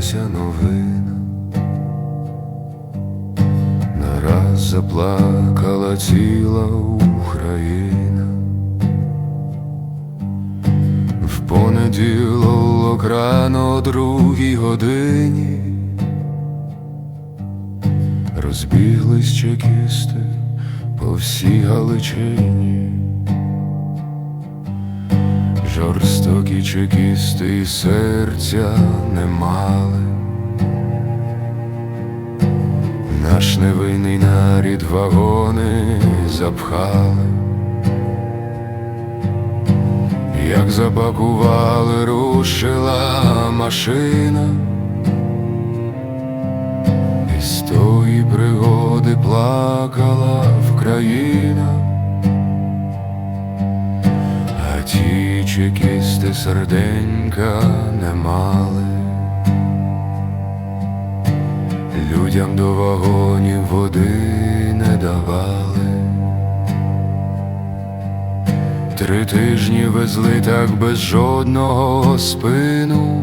сталася новина. Нараз заплакала ціла Україна. В понеділок рано о другій годині розбіглись чекісти по всій Галичині. Жорстокі чекісти серця не мали. Наш невинний нарід вагони запхали, як запакували, рушила машина, і з тої пригоди плакала Вкраїна. А чекісти серденька не мали, людям до вагонів води не давали. Три тижні везли так без жодного спину,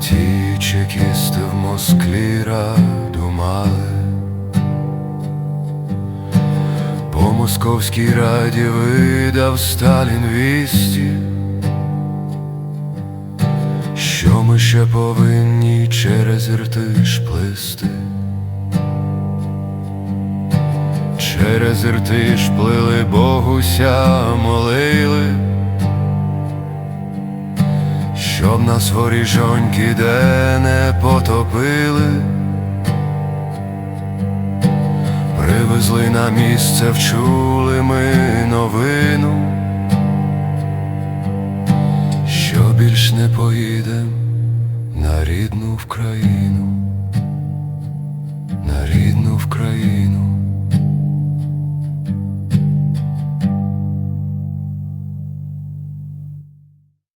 ті чекісти в Москві раду мали. По московській раді видав Сталін вісті, що ми ще повинні через Іртиш плисти. Через Іртиш плили Богуся молили, нас воріжоньки де не потопили, привезли на місце, вчули ми новину, що більш не поїдем на рідну Вкраїну, на рідну Вкраїну.